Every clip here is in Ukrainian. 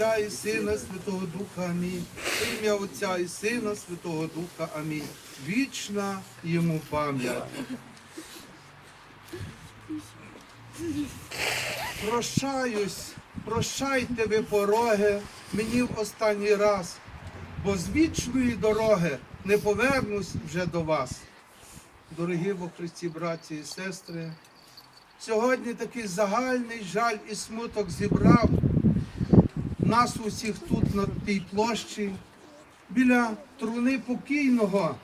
Отця і Сина, Святого Духа, Амінь. Ім'я Отця і Сина, Святого Духа, Амінь. Вічна йому пам'ять. Прощаюсь, прощайте ви пороги мені в останній раз, бо з вічної дороги не повернусь вже до вас. Дорогі во Христі, браті і сестри, сьогодні такий загальний жаль і смуток зібрав нас усіх тут на тій площі, біля труни покійного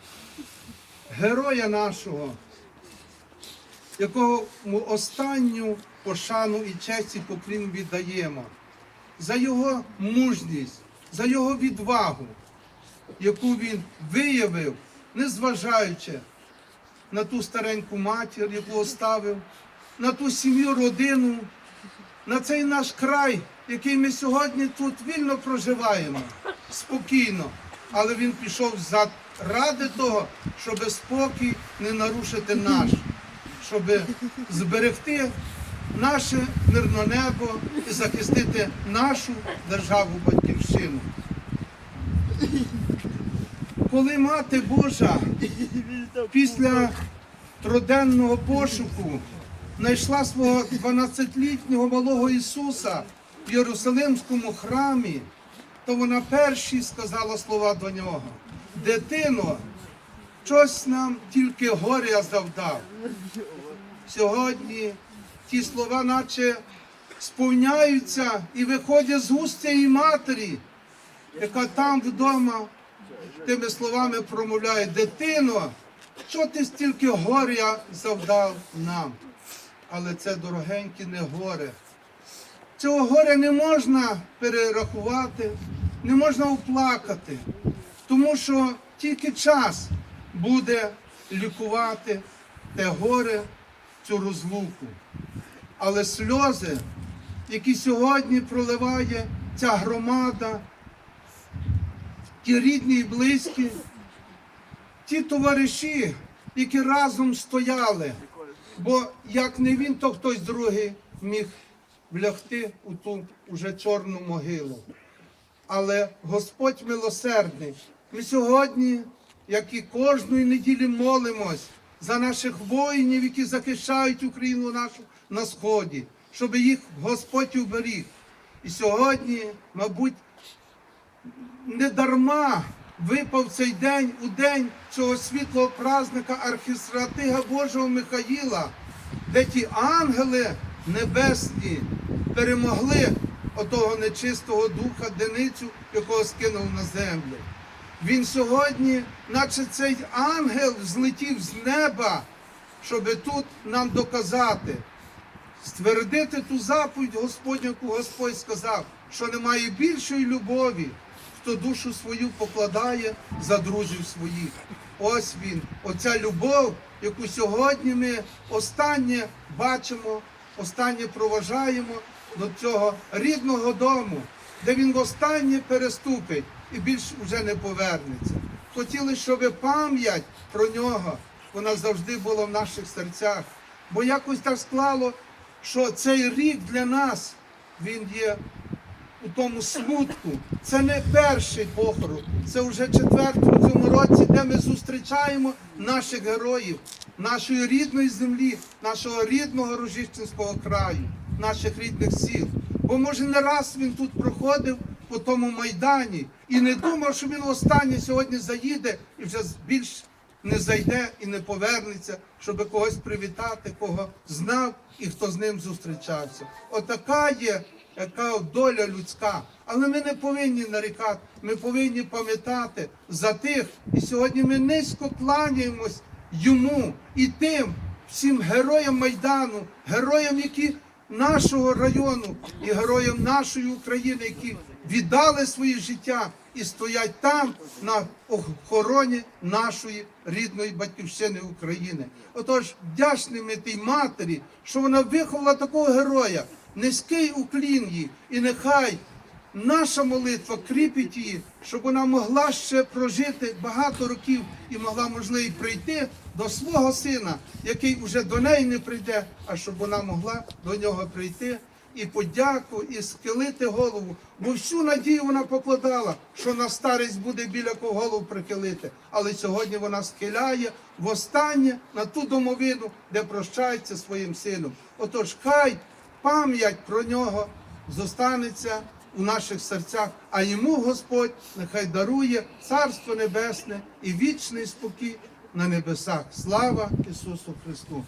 героя нашого, якого ми останню пошану і честь і поклін віддаємо, за його мужність, за його відвагу, яку він виявив, незважаючи на ту стареньку матір, яку оставив, на ту сім'ю, родину, на цей наш край, який ми сьогодні тут вільно проживаємо, спокійно. Але він пішов заради того, щоб спокій не нарушити наш, щоб зберегти наше мирне небо і захистити нашу державу батьківщину. Коли мати Божа після труденного пошуку знайшла свого 12-літнього малого Ісуса в Єрусалимському храмі, то вона перші сказала слова до нього. Дитино, щось нам тільки горя завдав. Сьогодні ті слова, наче сповняються і виходять з уст цієї матері, яка там вдома тими словами промовляє, дитино, що ти стільки горя завдав нам? Але це дорогенькі не горе. Цього горя не можна перерахувати, не можна оплакати, тому що тільки час буде лікувати те горе, цю розлуку. Але сльози, які сьогодні проливає ця громада, ті рідні і близькі, ті товариші, які разом стояли, бо як не він, то хтось другий міг влягти у ту уже чорну могилу. Але Господь милосердний. Ми сьогодні, як і кожної неділі, молимось за наших воїнів, які захищають Україну нашу на сході, щоб їх Господь уберіг. І сьогодні, мабуть, не дарма випав цей день у день цього світлого празника архістратига Божого Михаїла, де ті ангели небесні перемогли отого нечистого духа Деницю, якого скинув на землю. Він сьогодні, наче цей ангел, злетів з неба, щоби тут нам доказати, ствердити ту заповідь Господню, яку Господь сказав, що немає більшої любові, хто душу свою покладає за друзів своїх. Ось він, оця любов, яку сьогодні ми останнє бачимо, останнє проважаємо до цього рідного дому, де він востаннє переступить і більш вже не повернеться. Хотіли, щоб пам'ять про нього вона завжди була в наших серцях. Бо якось так склало, що цей рік для нас він є у тому смутку. Це не перший похорон, це вже четвертий у цьому році, де ми зустрічаємо наших героїв, нашої рідної землі, нашого рідного Рожищенського краю, наших рідних сіл. Бо може не раз він тут проходив по тому майдані і не думав, що він останнє сьогодні заїде і вже більш не зайде і не повернеться, щоб когось привітати, кого знав і хто з ним зустрічався. Отака є яка доля людська. Але ми не повинні нарікати, ми повинні пам'ятати за тих. І сьогодні ми низько кланяємось йому і тим всім героям Майдану, героям, які нашого району і героям нашої України, які віддали своє життя і стоять там на охороні нашої рідної батьківщини України. Отож, вдячні ми тій матері, що вона виховала такого героя, низький уклін їй, і нехай наша молитва кріпить її, щоб вона могла ще прожити багато років і могла, можливо, прийти до свого сина, який уже до неї не прийде, а щоб вона могла до нього прийти і подяку, і схилити голову. Бо всю надію вона покладала, що на старість буде біля кого голову прихилити. Але сьогодні вона схиляє востаннє на ту домовину, де прощається своїм сином. Отож, хай пам'ять про нього зостанеться у наших серцях, а йому Господь нехай дарує Царство Небесне і вічний спокій на небесах. Слава Ісусу Христу!